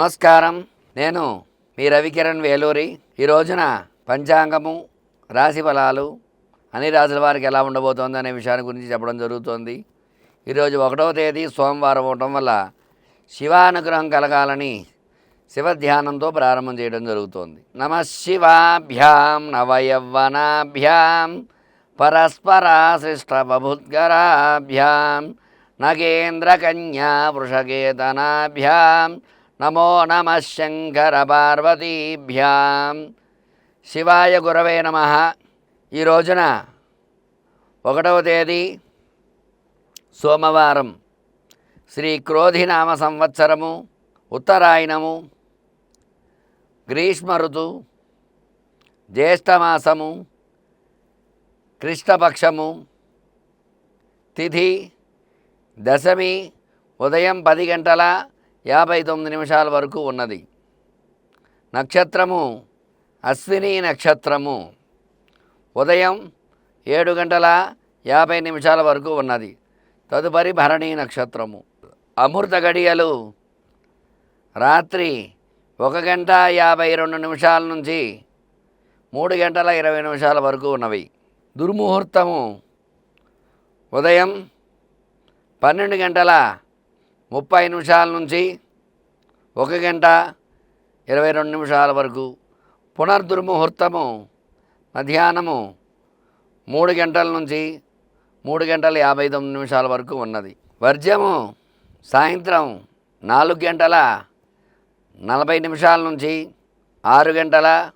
నమస్కారం. నేను మీ రవికిరణ్ వేలూరి. ఈ రోజున పంచాంగము రాశి ఫలాలు అన్ని రాశుల వారికి ఎలా ఉండబోతోంది అనే విషయాన్ని గురించి చెప్పడం జరుగుతోంది. ఈరోజు ఒకటవ తేదీ సోమవారం అవటం వల్ల శివానుగ్రహం కలగాలని శివ ధ్యానంతో ప్రారంభం చేయడం జరుగుతోంది. నమ శివాభ్యాం నవయవ్వనాభ్యాం నగేంద్ర నగేంద్రకన్యా వృషకేతనాభ్యాం నమో నమ శంకర పార్వతీభ్యాం. శివాయ గురవే నమ. ఈ రోజున ఒకటవ తేదీ సోమవారం. శ్రీ క్రోధినామ సంవత్సరము ఉత్తరాయణము గ్రీష్మ ఋతు జ్యేష్ఠమాసము కృష్ణపక్షము తిథి దశమి ఉదయం పది గంటల యాభై తొమ్మిది నిమిషాల వరకు ఉన్నది. నక్షత్రము అశ్విని నక్షత్రము. ఉదయం ఏడు గంటల యాభై నిమిషాల వరకు ఉన్నది. తదుపరి భరణి నక్షత్రము. అమృత గడియలు. రాత్రి ఒక గంట యాభై రెండు నిమిషాల నుంచి మూడు గంటల ఇరవై నిమిషాల వరకు ఉన్నవి. దుర్ముహూర్తము. ఉదయం పన్నెండు గంటల ముప్పై నిమిషాల నుంచి ఒక గంట ఇరవై రెండు నిమిషాల వరకు పునర్దుర్ముహూర్తము మధ్యాహ్నము మూడు గంటల నుంచి మూడు గంటల యాభై తొమ్మిది నిమిషాల వరకు ఉన్నది. వర్జము సాయంత్రం నాలుగు గంటల నలభై నిమిషాల నుంచి ఆరు గంటల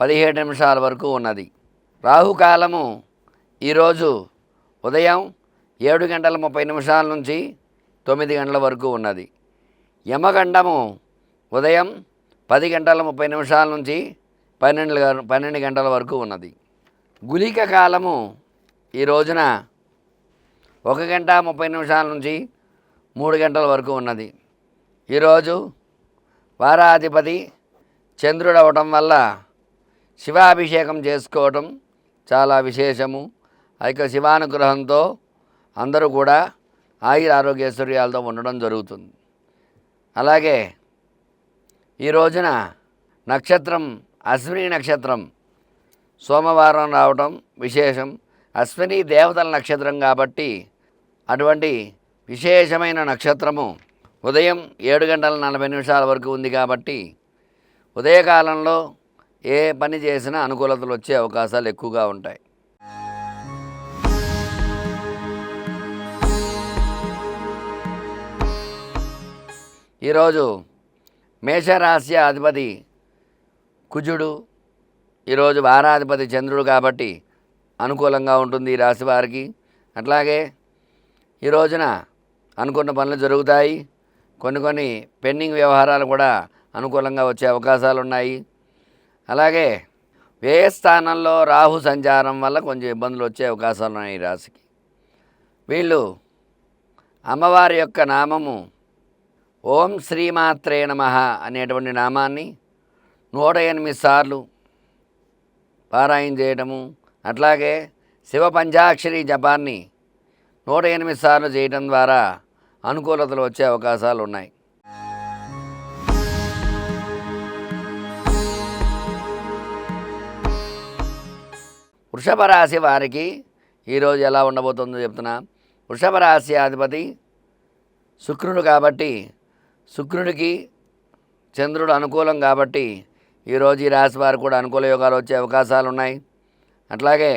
పదిహేడు నిమిషాల వరకు ఉన్నది. రాహుకాలము ఈరోజు ఉదయం ఏడు గంటల ముప్పై నిమిషాల నుంచి తొమ్మిది గంటల వరకు ఉన్నది. యమగండము ఉదయం పది గంటల ముప్పై నిమిషాల నుంచి పన్నెండు గ- పన్నెండు గంటల వరకు ఉన్నది. గులిక కాలము ఈ రోజున ఒక గంట ముప్పై నిమిషాల నుంచి మూడు గంటల వరకు ఉన్నది. ఈరోజు వారాధిపతి చంద్రుడు అవటం వల్ల శివాభిషేకం చేసుకోవటం చాలా విశేషము. ఆ యొక్క శివానుగ్రహంతో అందరూ కూడా ఆయుర ఆరోగ్యశ్వర్యాలతో ఉండడం జరుగుతుంది. అలాగే ఈ రోజున నక్షత్రం అశ్విని నక్షత్రం సోమవారం రావటం విశేషం. అశ్విని దేవతల నక్షత్రం కాబట్టి అటువంటి విశేషమైన నక్షత్రము ఉదయం ఏడు గంటల నలభై నిమిషాల వరకు ఉంది కాబట్టి ఉదయకాలంలో ఏ పని చేసినా అనుకూలతలు వచ్చే అవకాశాలు ఎక్కువగా ఉంటాయి. ఈరోజు మేషరాశి అధిపతి కుజుడు ఈరోజు వారాధిపతి చంద్రుడు కాబట్టి అనుకూలంగా ఉంటుంది ఈ రాశి వారికి. అట్లాగే ఈ రోజున అనుకున్న పనులు జరుగుతాయి. కొన్ని కొన్ని పెండింగ్ వ్యవహారాలు కూడా అనుకూలంగా వచ్చే అవకాశాలు ఉన్నాయి. అలాగే వ్యయ స్థానంలో రాహు సంచారం వల్ల కొంచెం ఇబ్బందులు వచ్చే అవకాశాలు ఉన్నాయి ఈ రాశికి. వీళ్ళు అమ్మవారి యొక్క నామము ఓం శ్రీమాత్రే నమ అనేటువంటి నామాన్ని నూట ఎనిమిది సార్లు పారాయణ చేయటము అట్లాగే శివ పంచాక్షరి జపాన్ని నూట ఎనిమిది సార్లు చేయటం ద్వారా అనుకూలతలు వచ్చే అవకాశాలు ఉన్నాయి. వృషభ రాశి వారికి ఈరోజు ఎలా ఉండబోతుందో చెప్తున్నా. వృషభ రాశి అధిపతి శుక్రుడు కాబట్టి శుక్రుడికి చంద్రుడు అనుకూలం కాబట్టి ఈరోజు ఈ రాశి వారు కూడా అనుకూల యోగాలు వచ్చే అవకాశాలు ఉన్నాయి. అట్లాగే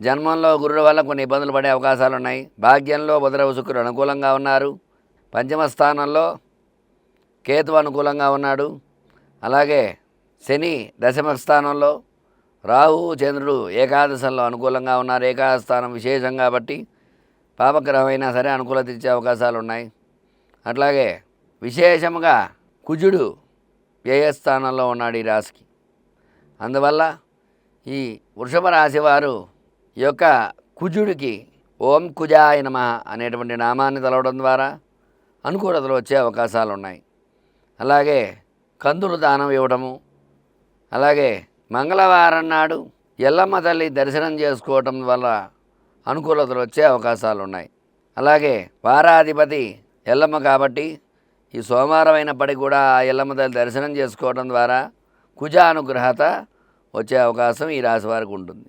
జన్మంలో గురుడు వల్ల కొన్ని ఇబ్బందులు పడే అవకాశాలు ఉన్నాయి. భాగ్యంలో బుధరవ శుక్రుడు అనుకూలంగా ఉన్నారు. పంచమ స్థానంలో కేతు అనుకూలంగా ఉన్నాడు. అలాగే శని దశమ స్థానంలో రాహు చంద్రుడు ఏకాదశంలో అనుకూలంగా ఉన్నారు. ఏకాదశ స్థానం విశేషం కాబట్టి పాపగ్రహమైనా సరే అనుకూలత ఇచ్చే అవకాశాలు ఉన్నాయి. అట్లాగే విశేషముగా కుజుడు వ్యయస్థానంలో ఉన్నాడు ఈ రాశికి. అందువల్ల ఈ వృషభ రాశి వారు ఈ యొక్క కుజుడికి ఓం కుజాయ నమ అనేటువంటి నామాన్ని తలవడం ద్వారా అనుకూలతలు వచ్చే అవకాశాలు ఉన్నాయి. అలాగే కందులు దానం ఇవ్వడము అలాగే మంగళవారం నాడు ఎల్లమ్మ తల్లి దర్శనం చేసుకోవటం వల్ల అనుకూలతలు వచ్చే అవకాశాలు ఉన్నాయి. అలాగే వారాధిపతి ఎల్లమ్మ కాబట్టి ఈ సోమవారం అయినప్పటికీ కూడా ఆ ఎల్లమ్మ తల్లి దర్శనం చేసుకోవడం ద్వారా కుజ అనుగ్రహత వచ్చే అవకాశం ఈ రాశి వారికి ఉంటుంది.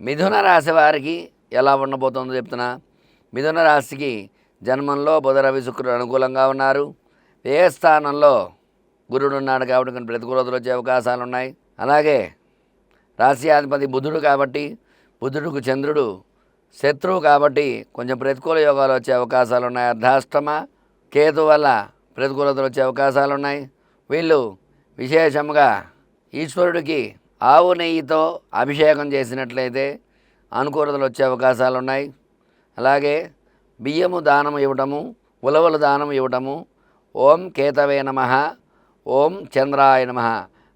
మిథున రాశి వారికి ఎలా ఉండబోతుందో చెప్తున్నా. మిథున రాశికి జన్మంలో బుధ రవి శుక్రుడు అనుకూలంగా ఉన్నారు. ఏ స్థానంలో గురుడు ఉన్నాడు కాబట్టి కొన్ని ప్రతికూలతలు వచ్చే అవకాశాలు ఉన్నాయి. అలాగే రాశ్యాధిపతి బుధుడు కాబట్టి బుధుడుకు చంద్రుడు శత్రువు కాబట్టి కొంచెం ప్రతికూల యోగాలు వచ్చే అవకాశాలు ఉన్నాయి అర్ధాష్టమ కేతు వల్ల ప్రతికూలతలు వచ్చే అవకాశాలు ఉన్నాయి వీళ్ళు విశేషంగా ఈశ్వరుడికి ఆవు నెయ్యితో అభిషేకం చేసినట్లయితే అనుకూలతలు వచ్చే అవకాశాలు ఉన్నాయి అలాగే బియ్యము దానం ఇవ్వటము ఉలవలు దానం ఇవ్వటము ఓం కేతవే నమ ఓం చంద్రాయ నమ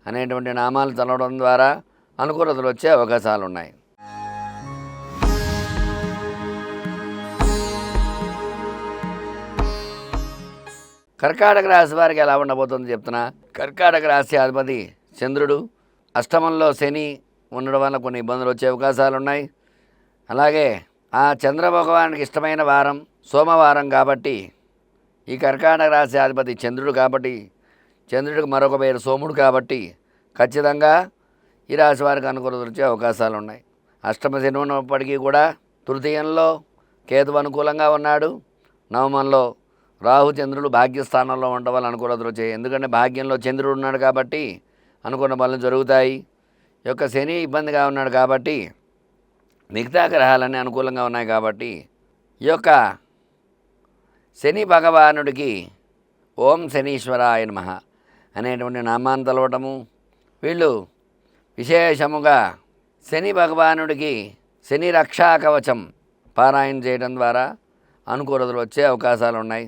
అనేటువంటి నామాలు చదవడం ద్వారా అనుకూలతలు వచ్చే అవకాశాలు ఉన్నాయి కర్కాటక రాశి వారికి ఎలా ఉండబోతుందో చెప్తున్నా. కర్కాటక రాశి అధిపతి చంద్రుడు అష్టమంలో శని ఉండడం వల్ల కొన్ని ఇబ్బందులు వచ్చే అవకాశాలు ఉన్నాయి. అలాగే ఆ చంద్ర భగవానికి ఇష్టమైన వారం సోమవారం కాబట్టి ఈ కర్కాటక రాశి అధిపతి చంద్రుడు కాబట్టి చంద్రుడికి మరొక పేరు సోముడు కాబట్టి ఖచ్చితంగా ఈ రాశి వారికి అనుకూలత వచ్చే అవకాశాలు ఉన్నాయి. అష్టమ శని ఉన్నప్పటికీ కూడా తృతీయంలో కేతు అనుకూలంగా ఉన్నాడు. నవమంలో రాహు చంద్రుడు భాగ్యస్థానంలో ఉండడం వల్ల అనుకూలతలు వచ్చాయి. ఎందుకంటే భాగ్యంలో చంద్రుడు ఉన్నాడు కాబట్టి అనుకున్న పనులు జరుగుతాయి. ఈ యొక్క శని ఇబ్బందిగా ఉన్నాడు కాబట్టి మిగతా గ్రహాలన్నీ అనుకూలంగా ఉన్నాయి కాబట్టి ఈ యొక్క శని భగవానుడికి ఓం శనీశ్వరాయ నమ అనేటువంటి నామాన్ని తలవటము వీళ్ళు విశేషముగా శని భగవానుడికి శని రక్షా కవచం పారాయణ చేయడం ద్వారా అనుకూలతలు వచ్చే అవకాశాలు ఉన్నాయి.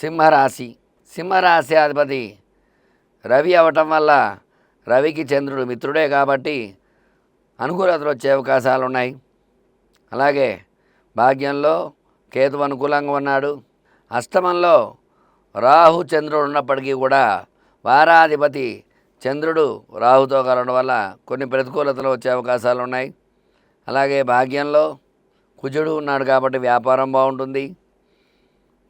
సింహరాశి. సింహరాశి అధిపతి రవి అవటం వల్ల రవికి చంద్రుడు మిత్రుడే కాబట్టి అనుకూలతలు వచ్చే అవకాశాలు ఉన్నాయి. అలాగే భాగ్యంలో కేతు అనుకూలంగా ఉన్నాడు. అష్టమంలో రాహు చంద్రుడు ఉన్నప్పటికీ కూడా వారాధిపతి చంద్రుడు రాహుతో కలవడం వల్ల కొన్ని ప్రతికూలతలు వచ్చే అవకాశాలు ఉన్నాయి. అలాగే భాగ్యంలో కుజుడు ఉన్నాడు కాబట్టి వ్యాపారం బాగుంటుంది.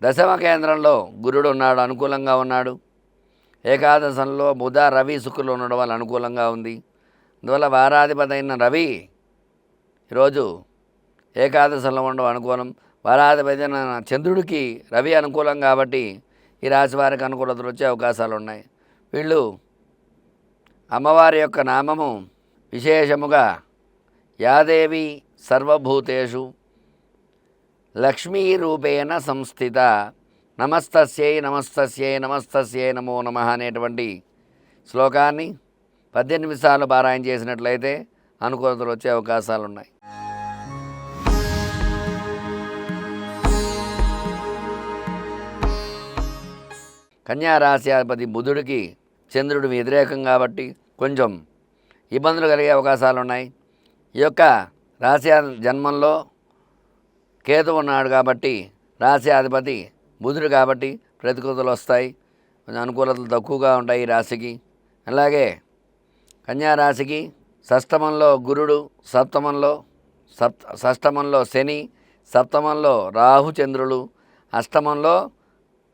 దశమ కేంద్రంలో గురుడు ఉన్నాడు అనుకూలంగా ఉన్నాడు. ఏకాదశంలో బుధ రవి శుక్రులు ఉండడం వల్ల అనుకూలంగా ఉంది. అందువల్ల వారాధిపతి అయిన రవి ఈరోజు ఏకాదశంలో ఉండడం అనుకూలం. వారాధిపతి అయిన చంద్రుడికి రవి అనుకూలం కాబట్టి ఈ రాశి వారికి అనుకూలతలు వచ్చే అవకాశాలు ఉన్నాయి. వీళ్ళు అమ్మవారి యొక్క నామము విశేషముగా యాదేవి సర్వభూతేషు లక్ష్మీరూపేణ సంస్థిత. నమస్తస్యై నమస్తస్యై నమస్తస్యై నమో నమ అనేటువంటి శ్లోకాన్ని పద్దెనిమిది సార్లు పారాయణ చేసినట్లయితే అనుకూలతలు వచ్చే అవకాశాలు ఉన్నాయి కన్యారాశ్యాధిపతి బుధుడికి చంద్రుడు వ్యతిరేకం కాబట్టి కొంచెం ఇబ్బందులు కలిగే అవకాశాలు ఉన్నాయి ఈ యొక్క రాశి జన్మంలో కేతు ఉన్నాడు కాబట్టి రాశి అధిపతి బుధుడు కాబట్టి ప్రతికూలతలు వస్తాయి. కొంచెం అనుకూలతలు తక్కువగా ఉంటాయి ఈ రాశికి. అలాగే కన్యా రాశికి షష్టమంలో గురుడు సప్తమంలో సప్త షష్టమంలో శని సప్తమంలో రాహుచంద్రులు అష్టమంలో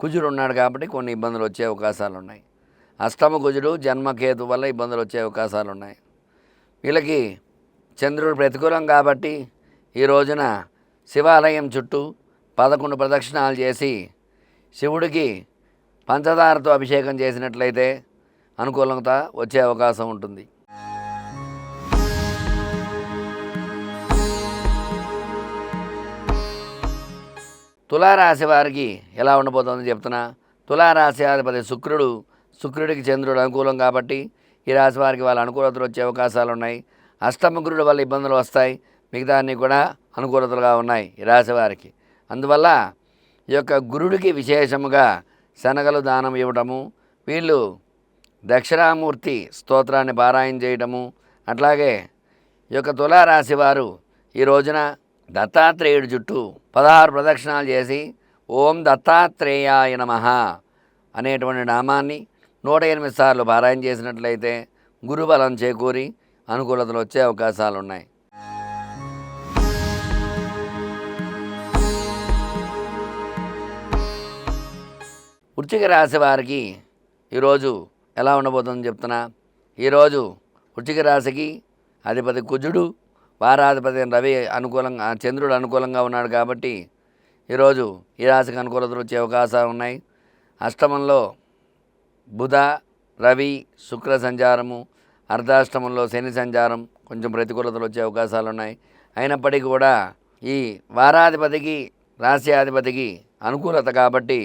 కుజుడు ఉన్నాడు కాబట్టి కొన్ని ఇబ్బందులు వచ్చే అవకాశాలు ఉన్నాయి. అష్టమ కుజుడు జన్మకేతు వల్ల ఇబ్బందులు వచ్చే అవకాశాలు ఉన్నాయి. వీళ్ళకి చంద్రుడు ప్రతికూలం కాబట్టి ఈ రోజున శివాలయం చుట్టూ పదకొండు ప్రదక్షిణాలు చేసి శివుడికి పంచదారతో అభిషేకం చేసినట్లయితే అనుకూలత వచ్చే అవకాశం ఉంటుంది. తులారాశి వారికి ఎలా ఉండబోతుందో చెప్తున్నా. తులారాశి అధిపతి శుక్రుడు శుక్రుడికి చంద్రుడు అనుకూలం కాబట్టి ఈ రాశి వారికి వాళ్ళ అనుకూలతలు వచ్చే అవకాశాలు ఉన్నాయి. అష్టమగురుడు వల్ల ఇబ్బందులు వస్తాయి. మిగతా అన్నీ కూడా అనుకూలతలుగా ఉన్నాయి ఈ రాశి వారికి. అందువల్ల ఈ యొక్క గురుడికి విశేషముగా శనగలు దానం ఇవ్వటము వీళ్ళు దక్షిణామూర్తి స్తోత్రాన్ని పారాయణ చేయటము అట్లాగే ఈ యొక్క తులారాశి వారు ఈ రోజున దత్తాత్రేయుడి చుట్టూ పదహారు ప్రదక్షిణాలు చేసి ఓం దత్తాత్రేయాయ నమ అనేటువంటి నామాన్ని నూట ఎనిమిది సార్లు పారాయణ చేసినట్లయితే గురుబలం చేకూరి అనుకూలతలు వచ్చే అవకాశాలు ఉన్నాయి వృశ్చిక రాశి వారికి ఈరోజు ఎలా ఉండబోతుందని చెప్తున్నా. ఈరోజు వృశ్చిక రాశికి అధిపతి కుజుడు వారాధిపతి రవి అనుకూలంగా చంద్రుడు అనుకూలంగా ఉన్నాడు కాబట్టి ఈరోజు ఈ రాశికి అనుకూలతలు వచ్చే అవకాశాలు ఉన్నాయి. అష్టమంలో బుధ రవి శుక్ర సంచారము అర్ధాష్టమంలో శని సంచారం కొంచెం ప్రతికూలతలు వచ్చే అవకాశాలు ఉన్నాయి. అయినప్పటికీ కూడా ఈ వారాధిపతికి రాశ్యాధిపతికి అనుకూలత కాబట్టి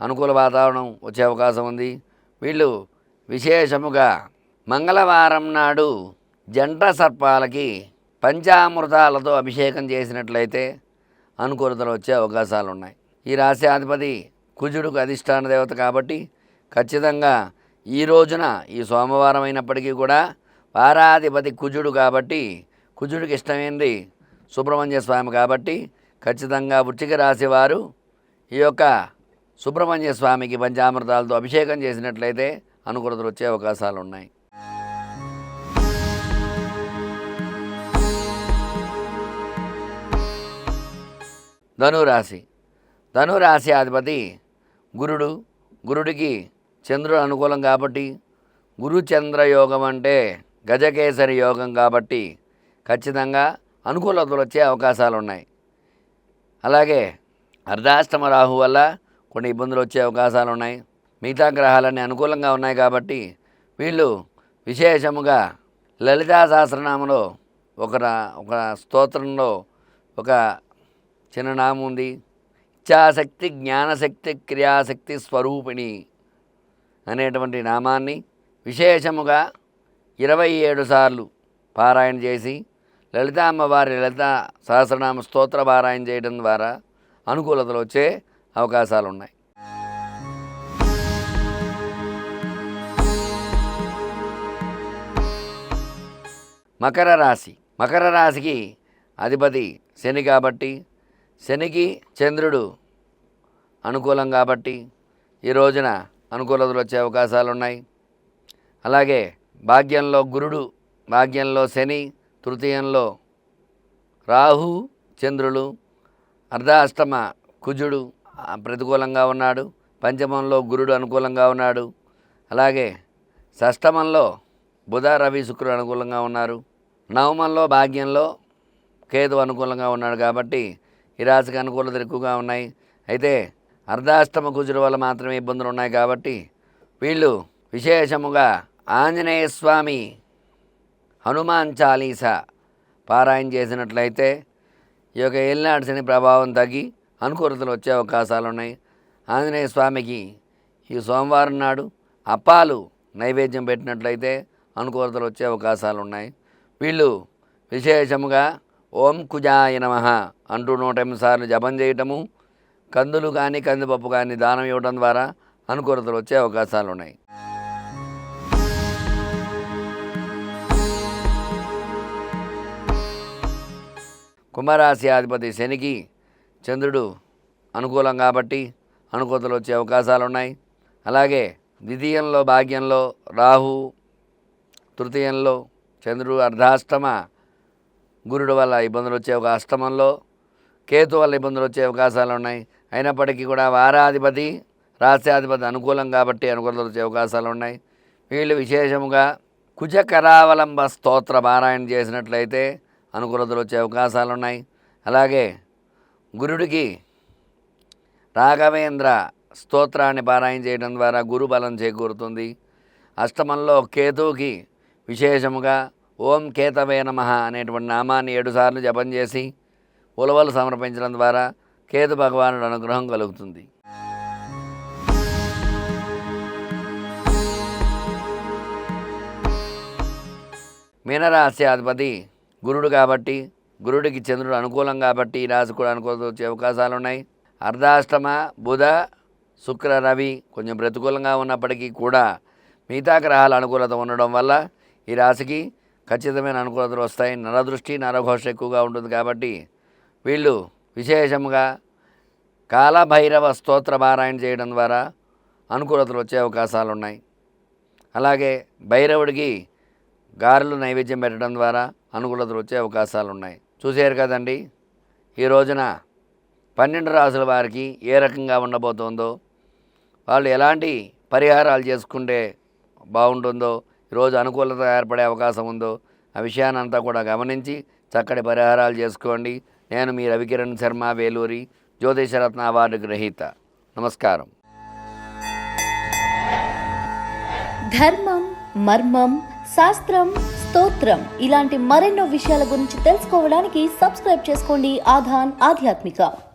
అనుకూల వాతావరణం వచ్చే అవకాశం ఉంది. వీళ్ళు విశేషముగా మంగళవారం నాడు జంట సర్పాలకి పంచామృతాలతో అభిషేకం చేసినట్లయితే అనుకూలతలు వచ్చే అవకాశాలు ఉన్నాయి ఈ రాశ్యాధిపతి కుజుడుకు అధిష్టాన దేవత కాబట్టి ఖచ్చితంగా ఈ రోజున ఈ సోమవారం అయినప్పటికీ కూడా వారాధిపతి కుజుడు కాబట్టి కుజుడికి ఇష్టమైంది సుబ్రహ్మణ్య స్వామి కాబట్టి ఖచ్చితంగా వృచ్చిక రాశి వారు ఈ యొక్క సుబ్రహ్మణ్య స్వామికి పంచామృతాలతో అభిషేకం చేసినట్లయితే అనుకూలతలు వచ్చే అవకాశాలు ఉన్నాయి. ధనురాశి. ధనురాశి అధిపతి గురుడు. గురుడికి చంద్రుడు అనుకూలం కాబట్టి గురు చంద్ర యోగం అంటే గజకేసరి యోగం కాబట్టి ఖచ్చితంగా అనుకూలతలు వచ్చే అవకాశాలు ఉన్నాయి. అలాగే అర్ధాష్టమ రాహు వల్ల కొన్ని ఇబ్బందులు వచ్చే అవకాశాలు ఉన్నాయి. మిగతా గ్రహాలన్నీ అనుకూలంగా ఉన్నాయి కాబట్టి వీళ్ళు విశేషముగా లలితా సహస్రనామంలో ఒక ఒక స్తోత్రంలో ఒక చిన్న నామం ఉంది. ఇచ్ఛాశక్తి జ్ఞానశక్తి క్రియాశక్తి స్వరూపిణి అనేటువంటి నామాన్ని విశేషముగా ఇరవై ఏడు సార్లు పారాయణ చేసి లలిత అమ్మవారి లలిత సహస్రనామ స్తోత్ర పారాయణ చేయడం ద్వారా అనుకూలతలు వచ్చే అవకాశాలు ఉన్నాయి మకర రాశి. మకర రాశికి అధిపతి శని కాబట్టి శనికి చంద్రుడు అనుకూలం కాబట్టి ఈ రోజున అనుకూలతలు వచ్చే అవకాశాలు ఉన్నాయి అలాగే భాగ్యంలో గురుడు భాగ్యంలో శని తృతీయంలో రాహు చంద్రులు అర్ధాష్టమ కుజుడు ప్రతికూలంగా ఉన్నాడు. పంచమంలో గురుడు అనుకూలంగా ఉన్నాడు. అలాగే షష్టమంలో బుధ రవి శుక్రుడు అనుకూలంగా ఉన్నారు. నవమంలో భాగ్యంలో కేతు అనుకూలంగా ఉన్నాడు కాబట్టి ఈ రాశికి అనుకూలతలు ఎక్కువగా ఉన్నాయి. అయితే అర్ధాష్టమ కుజుడు వల్ల మాత్రమే ఇబ్బందులు ఉన్నాయి కాబట్టి వీళ్ళు విశేషముగా ఆంజనేయ స్వామి హనుమాన్ చాలీసా పారాయణ చేసినట్లయితే ఈ యొక్క ఏలినాడు శని ప్రభావం తగ్గి అనుకూలతలు వచ్చే అవకాశాలు ఉన్నాయి ఆంజనేయ స్వామికి ఈ సోమవారం నాడు అప్పాలు నైవేద్యం పెట్టినట్లయితే అనుకూలతలు వచ్చే అవకాశాలు ఉన్నాయి వీళ్ళు విశేషముగా ఓం కుజాయ నమ అంటూ నూట ఎనిమిది సార్లు జపం చేయటము కందులు కానీ కందిపప్పు కానీ దానం ఇవ్వడం ద్వారా అనుకూలతలు వచ్చే అవకాశాలు ఉన్నాయి కుంభరాశి అధిపతి శనికి చంద్రుడు అనుకూలం కాబట్టి అనుకూలతలు వచ్చే అవకాశాలు ఉన్నాయి అలాగే ద్వితీయంలో భాగ్యంలో రాహు తృతీయంలో చంద్రుడు అర్ధాష్టమ గురుడు వల్ల ఇబ్బందులు వచ్చే ఒక అష్టమంలో కేతు వల్ల ఇబ్బందులు వచ్చే అవకాశాలు ఉన్నాయి అయినప్పటికీ కూడా వారాధిపతి రాస్యాధిపతి అనుకూలం కాబట్టి అనుకూలతలు వచ్చే అవకాశాలు ఉన్నాయి వీళ్ళు విశేషముగా కుజకరావలంబ స్తోత్ర పారాయణ చేసినట్లయితే అనుకూలతలు వచ్చే అవకాశాలు ఉన్నాయి అలాగే గురుడికి రాఘవేంద్ర స్తోత్రాన్ని పారాయణ చేయడం ద్వారా గురు బలం చేకూరుతుంది. అష్టమంలో కేతువుకి విశేషముగా ఓం కేతవే నమ అనేటువంటి నామాన్ని ఏడుసార్లు జపం చేసి ఉలవలు సమర్పించడం ద్వారా కేతు భగవానుడు అనుగ్రహం కలుగుతుంది. మీనరాశి అధిపతి గురుడు కాబట్టి గురుడికి చంద్రుడు అనుకూలం కాబట్టి ఈ రాశి కూడా అనుకూలత వచ్చే అవకాశాలు ఉన్నాయి. అర్ధాష్టమ బుధ శుక్ర రవి కొంచెం ప్రతికూలంగా ఉన్నప్పటికీ కూడా మిగతా గ్రహాల అనుకూలత ఉండడం వల్ల ఈ రాశికి ఖచ్చితమైన అనుకూలతలు వస్తాయి. నరదృష్టి నరఘోష ఎక్కువగా ఉంటుంది కాబట్టి వీళ్ళు విశేషంగా కాలభైరవ స్తోత్ర పారాయణ చేయడం ద్వారా అనుకూలతలు వచ్చే అవకాశాలు ఉన్నాయి. అలాగే భైరవుడికి గారెలు నైవేద్యం పెట్టడం ద్వారా అనుకూలతలు వచ్చే అవకాశాలు ఉన్నాయి. చూసారు కదండి. ఈ రోజున పన్నెండు రాసుల వారికి ఏ రకంగా ఉండబోతోందో వాళ్ళు ఎలాంటి పరిహారాలు చేసుకుంటే బాగుంటుందో ఈరోజు అనుకూలత ఏర్పడే అవకాశం ఉందో ఆ విషయాన్ని అంతా కూడా గమనించి చక్కటి పరిహారాలు చేసుకోండి. నేను మీ రవికిరణ్ శర్మ వేలూరి జ్యోతిషరత్న అవార్డు గ్రహీత. నమస్కారం. ధర్మం మర్మం శాస్త్రం స్తోత్రం. ఇలాంటి మరెన్నో విషయాల గురించి తెలుసుకోవడానికి సబ్స్క్రైబ్ చేసుకోండి. ఆధాన్ ఆధ్యాత్మిక.